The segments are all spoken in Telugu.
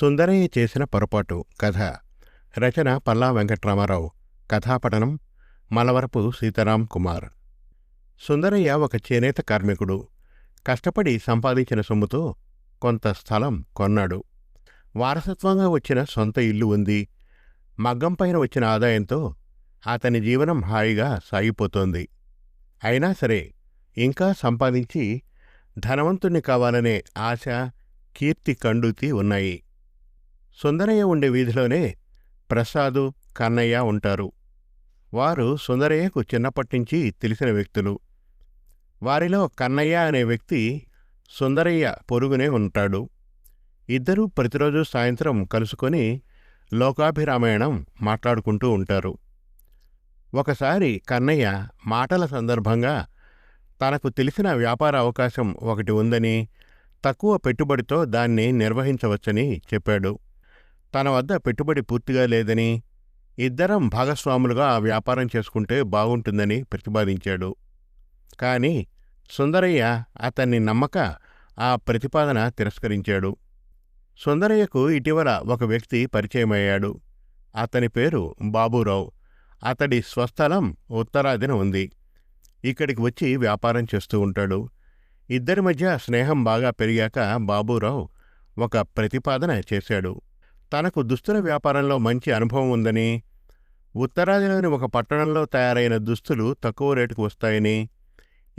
సుందరయ్య చేసిన పొరపాటు కథ. రచన పల్లా వెంకట్రామారావు. కథాపఠనం మలవరపు సీతారాం కుమార్. సుందరయ్య ఒక చేనేత కార్మికుడు. కష్టపడి సంపాదించిన సొమ్ముతో కొంత స్థలం కొన్నాడు. వారసత్వంగా వచ్చిన సొంత ఇల్లు ఉంది. మగ్గం పైన వచ్చిన ఆదాయంతో అతని జీవనం హాయిగా సాగిపోతోంది. అయినా సరే ఇంకా సంపాదించి ధనవంతుణ్ణి కావాలనే ఆశ కీర్తి కండూతి ఉన్నాయి. సుందరయ్య ఉండే వీధిలోనే ప్రసాదు కన్నయ్య ఉంటారు. వారు సుందరయ్యకు చిన్నప్పటినుంచి తెలిసిన వ్యక్తులు. వారిలో కన్నయ్య అనే వ్యక్తి సుందరయ్య పొరుగునే ఉంటాడు. ఇద్దరూ ప్రతిరోజు సాయంత్రం కలుసుకొని లోకాభిరామాయణం మాట్లాడుకుంటూ ఉంటారు. ఒకసారి కన్నయ్య మాటల సందర్భంగా తనకు తెలిసిన వ్యాపార అవకాశం ఒకటి ఉందని తక్కువ పెట్టుబడితో దాన్ని నిర్వహించవచ్చని చెప్పాడు. తన వద్ద పెట్టుబడి పూర్తిగా లేదని ఇద్దరం భాగస్వాములుగా ఆ వ్యాపారం చేసుకుంటే బాగుంటుందని ప్రతిపాదించాడు. కాని సుందరయ్య అతన్ని నమ్మక ఆ ప్రతిపాదన తిరస్కరించాడు. సుందరయ్యకు ఇటీవల ఒక వ్యక్తి పరిచయమయ్యాడు. అతని పేరు బాబూరావు. అతడి స్వస్థలం ఉత్తరాదిన ఉంది. ఇక్కడికి వచ్చి వ్యాపారం చేస్తూ ఉంటాడు. ఇద్దరి మధ్య స్నేహం బాగా పెరిగాక బాబూరావు ఒక ప్రతిపాదన చేశాడు. తనకు దుస్తుల వ్యాపారంలో మంచి అనుభవం ఉందని ఉత్తరాదిలోని ఒక పట్టణంలో తయారైన దుస్తులు తక్కువ రేటుకు వస్తాయని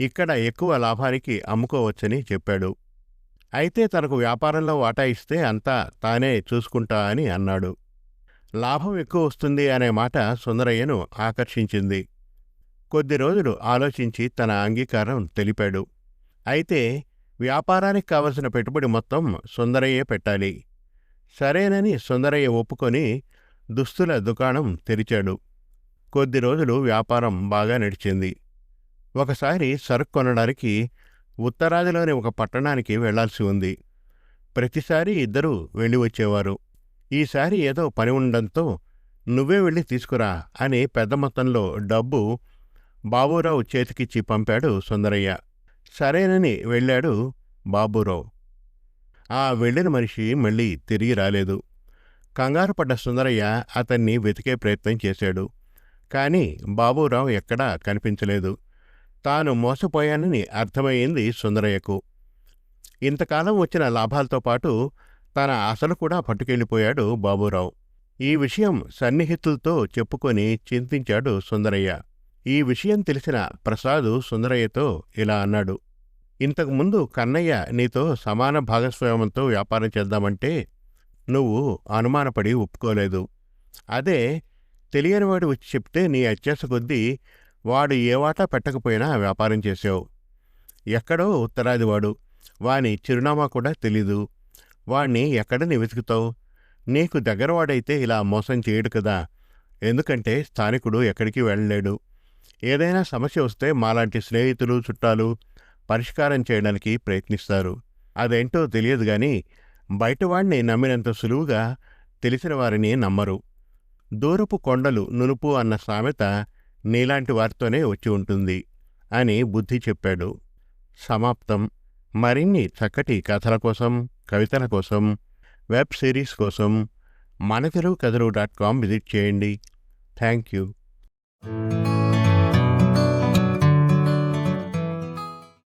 ఇక్కడ ఎక్కువ లాభానికి అమ్ముకోవచ్చని చెప్పాడు. అయితే తనకు వ్యాపారంలో వాటా ఇస్తే అంతా తానే చూసుకుంటా అని అన్నాడు. లాభం ఎక్కువ వస్తుంది అనే మాట సుందరయ్యను ఆకర్షించింది. కొద్ది రోజులు ఆలోచించి తన అంగీకారం తెలిపాడు. అయితే వ్యాపారానికి కావలసిన పెట్టుబడి మొత్తం సుందరయ్యే పెట్టాలి. సరేనని సుందరయ్య ఒప్పుకొని దుస్తుల దుకాణం తెరిచాడు. కొద్ది రోజులు వ్యాపారం బాగా నడిచింది. ఒకసారి సరుకు కొనడానికి ఉత్తరాదిలోని ఒక పట్టణానికి వెళ్ళాల్సి ఉంది. ప్రతిసారి ఇద్దరూ వెళ్ళి వచ్చేవారు. ఈసారి ఏదో పని ఉండడంతో నువ్వే వెళ్ళి తీసుకురా అని పెద్ద మొత్తంలో డబ్బు బాబూరావు చేతికిచ్చి పంపాడు సుందరయ్య. సరేనని వెళ్ళాడు బాబూరావు. ఆ వెళ్ళిన మనిషి మళ్ళీ తిరిగి రాలేదు. కంగారు పడ్డ సుందరయ్య అతన్ని వెతికే ప్రయత్నం చేశాడు. కాని బాబూరావు ఎక్కడా కనిపించలేదు. తాను మోసపోయానని అర్థమయ్యింది సుందరయ్యకు. ఇంతకాలం వచ్చిన లాభాలతో పాటు తన అసలు కూడా పట్టుకెళ్ళిపోయాడు బాబూరావు. ఈ విషయం సన్నిహితులతో చెప్పుకొని చింతించాడు సుందరయ్య. ఈ విషయం తెలిసిన ప్రసాదు సుందరయ్యతో ఇలా అన్నాడు. ఇంతకుముందు కన్నయ్య నీతో సమాన భాగస్వామ్యంతో వ్యాపారం చేద్దామంటే నువ్వు అనుమానపడి ఒప్పుకోలేదు. అదే తెలియనివాడు వచ్చి చెప్తే నీ అత్యాస కొద్దీ వాడు ఏ వాటా పెట్టకపోయినా వ్యాపారం చేసావు. ఎక్కడో ఉత్తరాదివాడు వాని చిరునామా కూడా తెలీదు. వాణ్ణి ఎక్కడని వెతుకుతావు? నీకు దగ్గరవాడైతే ఇలా మోసం చేయడు కదా. ఎందుకంటే స్థానికుడు ఎక్కడికి వెళ్ళలేడు. ఏదైనా సమస్య వస్తే మాలాంటి స్నేహితులు చుట్టాలు పరిష్కారం చేయడానికి ప్రయత్నిస్తారు. అదేంటో తెలియదు గాని బయటవాణ్ణి నమ్మినంత సులువుగా తెలిసిన వారిని నమ్మరు. దూరపు కొండలు నునుపు అన్న సామెత నీలాంటి వారితోనే వచ్చి ఉంటుంది అని బుద్ధి చెప్పాడు. సమాప్తం. మరిన్ని చక్కటి కథల కోసం కవితల కోసం వెబ్ సిరీస్ కోసం మన తెలుగు కథలు డాట్ కామ్ విజిట్ చేయండి. Thank you